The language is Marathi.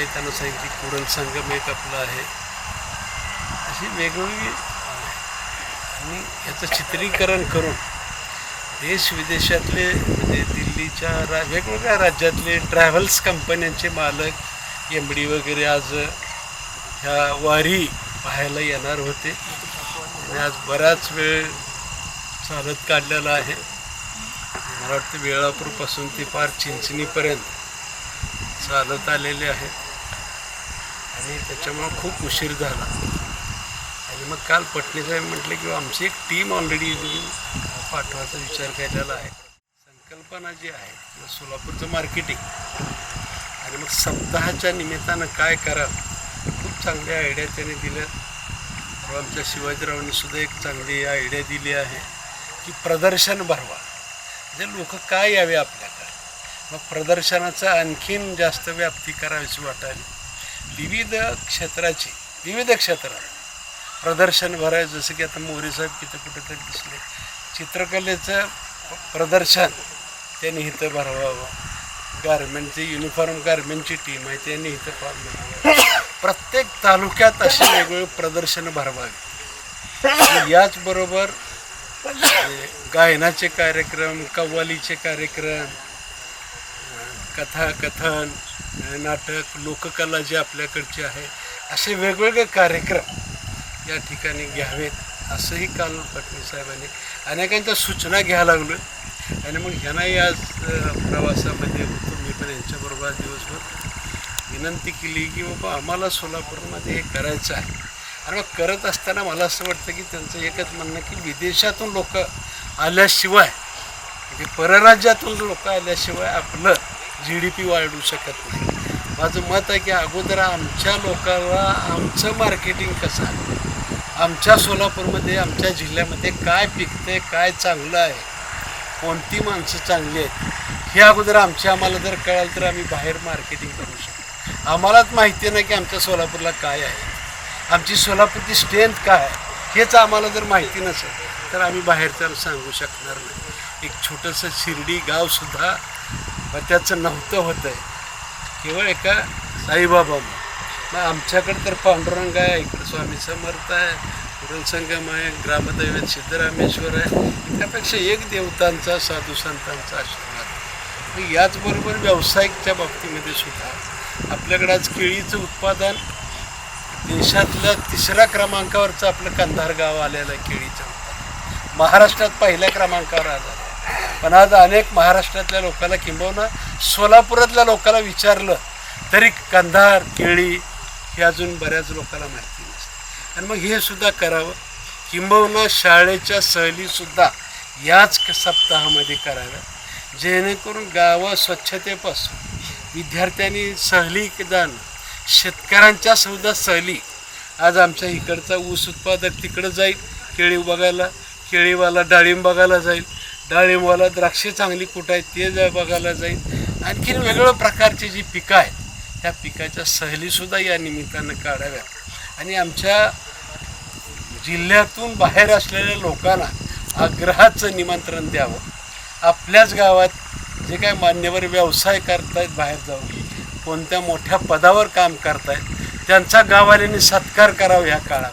येतानाही त्यांना सांगितली कुडल संगम एक आपलं आहे. अशी वेगवेगळी आणि याचं चित्रीकरण करून देश विदेशातले म्हणजे दिल्लीच्या रा वेगवेगळ्या राज्यातले ट्रॅव्हल्स कंपन्यांचे मालक एम डी वगैरे आज ह्या वारी पाहायला येणार होते. आणि आज बराच वेळ चालत काढलेला आहे. मला वाटतं वेळापूरपासून ते फार चिंचणीपर्यंत चालत आलेले आहेत आणि त्याच्यामुळं खूप उशीर झाला. आणि मग काल पटणे साहेब म्हटले की आमची एक टीम ऑलरेडी पाठवायचा विचार केलेला आहे. संकल्पना जी आहे किंवा सोलापूरचं मार्केटिंग आणि मग सप्ताहाच्या निमित्तानं काय करावं खूप चांगल्या आयडिया त्याने दिल्या. आमच्या शिवाजीरावांनी सुद्धा एक चांगली आयडिया दिली आहे की प्रदर्शन भरवा. म्हणजे लोक काय यावे आपल्याकडे? मग प्रदर्शनाचं आणखीन जास्त व्याप्ती करावीशी वाटायला. विविध क्षेत्राची विविध क्षेत्रात प्रदर्शन भरायचं जसं की आता मोरे साहेब तिथं कुठेतरी दिसले. चित्रकलेचं प्रदर्शन त्यांनी इथं भरवावं. गारमेंटचे युनिफॉर्म गारमेंटची टीम आहे त्यांनी इथं फॉर्म प्रत्येक तालुक्यात अशी वेगवेगळी प्रदर्शनं भरवावी. याचबरोबर गायनाचे कार्यक्रम कव्वालीचे कार्यक्रम कथा कथन नाटक लोककला जी आपल्याकडची आहे असे वेगवेगळे कार्यक्रम या ठिकाणी घ्यावेत असंही काल फडणवीस साहेबांनी अनेकांच्या सूचना घ्यायला लागलो आणि मग ह्यांनाही आज प्रवासामध्ये होतो. मी पण यांच्याबरोबर आज दिवसभर विनंती केली की बाबा आम्हाला सोलापूरमध्ये हे करायचं आहे. आणि मग करत असताना मला असं वाटतं की त्यांचं एकच म्हणणं की विदेशातून लोक आल्याशिवाय म्हणजे परराज्यातून लोक आल्याशिवाय आपलं जी डी पी वाढू शकत नाही. माझं मत आहे की अगोदर आमच्या लोकांना आमचं मार्केटिंग कसं आहे? आमच्या सोलापूरमध्ये आमच्या जिल्ह्यामध्ये काय पिकते काय चांगलं आहे? कोणती माणसं चांगली आहेत? हे अगोदर आमच्या आम्हाला जर कळालं तर आम्ही बाहेर मार्केटिंग करू शकतो. आम्हालाच माहिती नाही की आमच्या सोलापूरला काय आहे. आमची सोलापूरची स्ट्रेंथ काय आहे? हेच आम्हाला जर माहिती नसेल तर आम्ही बाहेर तर सांगू शकणार नाही. एक छोटंसं शिर्डी गावसुद्धा मग त्याचं नव्हतं होतं आहे केवळ एका साईबाबा मग आमच्याकडे तर पांडुरंग आहे इकडे स्वामी समर्थ आहे पुरणसंगम संगम आहे ग्रामदैवत सिद्धरामेश्वर आहे. त्यापेक्षा एक देवतांचा साधू संतांचा आशीर्वाद मग याचबरोबर व्यावसायिकच्या बाबतीमध्ये सुद्धा आपल्याकडे आज केळीचं उत्पादन देशातल्या तिसऱ्या क्रमांकावरचं आपलं कंधार गाव आलेलं आहे केळीचं उत्पादन. महाराष्ट्रात पहिल्या क्रमांकावर आलं पण आज अनेक महाराष्ट्रातल्या लोकांना किंबहुना सोलापुरातल्या लोकांना विचारलं तरी कंधार केळी हे अजून बऱ्याच लोकांना माहिती नसते. आणि मग हे सुद्धा करावं. किंबहुना शाळेच्या सहलीसुद्धा याच सप्ताहामध्ये कराव्या. जेणेकरून गावं स्वच्छतेपासून विद्यार्थ्यांनी सहली जाणं शेतकऱ्यांच्या सुद्धा सहली आज आमच्या इकडचा ऊस उत्पादक तिकडं जाईल. केळी बघायला केळीवाला डाळिंब बघायला जाईल. डाळिंबाला द्राक्षे चांगली कुठं आहेत ते जा बघायला जाईल. आणखीन वेगवेगळ्या प्रकारची जी पिकं आहेत त्या पिकाच्या सहलीसुद्धा या निमित्तानं काढाव्या आणि आमच्या जिल्ह्यातून बाहेर असलेल्या लोकांना आग्रहाचं निमंत्रण द्यावं. आपल्याच गावात जे काय मान्यवर व्यवसाय करतायत बाहेर जाऊन कोणत्या मोठ्या पदावर काम करतायत त्यांचा गावाल्याने सत्कार करावा ह्या काळात.